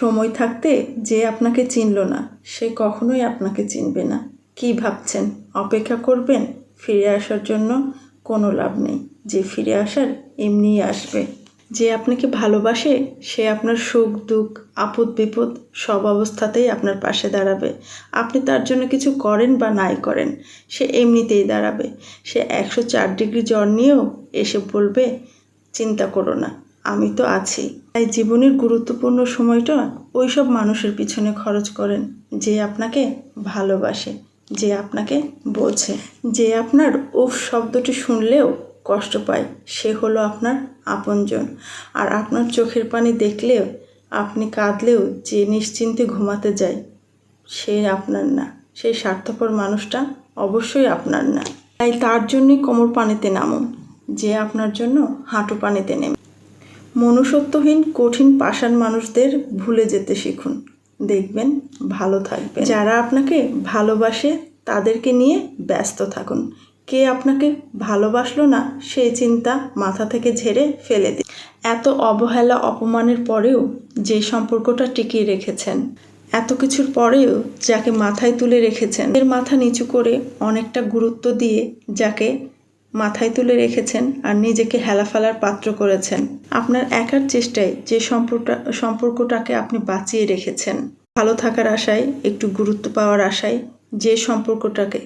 সময় থাকতে যে আপনাকে চিনল না, সে কখনোই আপনাকে চিনবে না। কি ভাবছেন? অপেক্ষা করবেন? ফিরে আসার জন্য কোনো লাভ নেই। যে ফিরে আসার এমনিই আসবে। যে আপনাকে ভালোবাসে, সে আপনার সুখ, দুঃখ, আপদ, বিপদ সব অবস্থাতেই আপনার পাশে দাঁড়াবে। আপনি তার জন্য কিছু করেন বা নাই করেন, সে এমনিতেই দাঁড়াবে। সে একশো চার ডিগ্রি জ্বর নিয়েও এসে বলবে, চিন্তা করো না। আমি তো আছি। তাই জীবনের গুরুত্বপূর্ণ সময়টা ওই সব মানুষের পিছনে খরচ করেন, যে আপনাকে ভালোবাসে, যে আপনাকে বোঝে। যে আপনার উফ শব্দটি শুনলেও কষ্ট পায়, সে হলো আপনার আপনজন। আর আপনার চোখের পানি দেখলেও, আপনি কাঁদলেও যে নিশ্চিন্তে ঘুমাতে যায়, সে আপনার না। সেই স্বার্থপর মানুষটা অবশ্যই আপনার না। তাই তার জন্যই কোমর পানিতে নামুন, যে আপনার জন্য হাঁটু পানিতে নেমে। মনুষ্যত্বহীন, কঠিন পাষাণ মানুষদের ভুলে যেতে শিখুন। দেখবেন, ভালো থাকবে যারা আপনাকে ভালোবাসে, তাদেরকে নিয়ে ব্যস্ত থাকুন। কে আপনাকে ভালোবাসলো না সেই চিন্তা মাথা থেকে ঝেড়ে ফেলে দিন। এত অবহেলা, অপমানের পরেও যে সম্পর্কটা টিকিয়ে রেখেছেন, এত কিছুর পরেও যাকে মাথায় তুলে রেখেছেন, এর মাথা নিচু করে অনেকটা গুরুত্ব দিয়ে যাকে মাথায় তুলে রেখেছেন আর নিজেকে হেলাফেলার পাত্র করেছেন। আপনার একার চেষ্টায় যে সম্পর্কটা, সম্পর্কটাকে আপনি বাঁচিয়ে রেখেছেন। ভালো থাকার আশায়, একটু গুরুত্ব পাওয়ার আশায়, যে সম্পর্কটাকে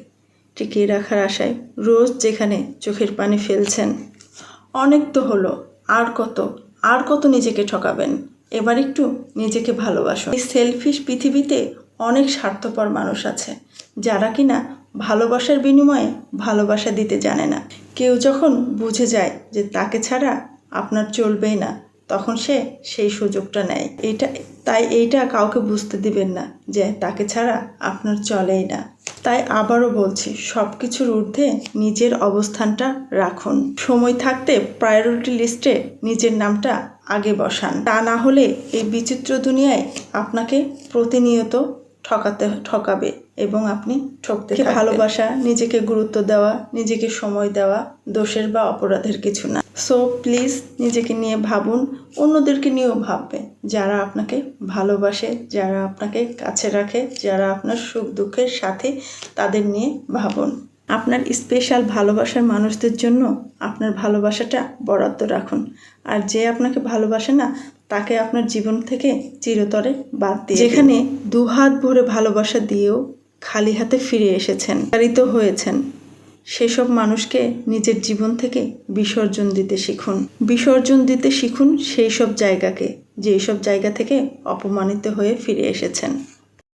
টিকিয়ে রাখার আশায় রোজ যেখানে চোখের পানি ফেলছেন। অনেক তো হলো, আর কত আর কত নিজেকে ঠকাবেন। এবার একটু নিজেকে ভালোবাসুন। এই সেলফিশ পৃথিবীতে অনেক স্বার্থপর মানুষ আছে, যারা কিনা ভালোবাসার বিনিময়ে ভালোবাসা দিতে জানে না। কেউ যখন বুঝে যায় যে তাকে ছাড়া আপনার চলবেই না, তখন সে সেই সুযোগটা নেয়। এটা তাই এইটা কাউকে বুঝতে দিবেন না যে তাকে ছাড়া আপনার চলেই না। তাই আবারও বলছি সব কিছুর ঊর্ধ্বে নিজের অবস্থানটা রাখুন। সময় থাকতে প্রায়োরিটি লিস্টে নিজের নামটা আগে বসান। তা না হলে এই বিচিত্র দুনিয়ায় আপনাকে প্রতিনিয়ত ঠকাতে ঠকাবে এবং আপনি ঠকতে ভালোবাসা নিজেকে গুরুত্ব দেওয়া নিজেকে সময় দেওয়া দোষের বা অপরাধের কিছু না। সো প্লিজ নিজেকে নিয়ে ভাবুন অন্যদেরকে নিয়েও ভাববেন। যারা আপনাকে ভালোবাসে যারা আপনাকে কাছে রাখে যারা আপনার সুখ দুঃখের সাথে তাদের নিয়ে ভাবুন। আপনার স্পেশাল ভালোবাসার মানুষদের জন্য আপনার ভালোবাসাটা বরাদ্দ রাখুন। আর যে আপনাকে ভালোবাসে না তাকে আপনার জীবন থেকে চিরতরে বাদ দিয়ে যেখানে দুহাত ভরে ভালোবাসা দিয়েও খালি হাতে ফিরে এসেছেন তারিত হয়েছেন। সেসব মানুষকে নিজের জীবন থেকে বিসর্জন দিতে শিখুন। বিসর্জন দিতে শিখুন সেই সব জায়গাকে, যেসব জায়গা থেকে অপমানিত হয়ে ফিরে এসেছেন।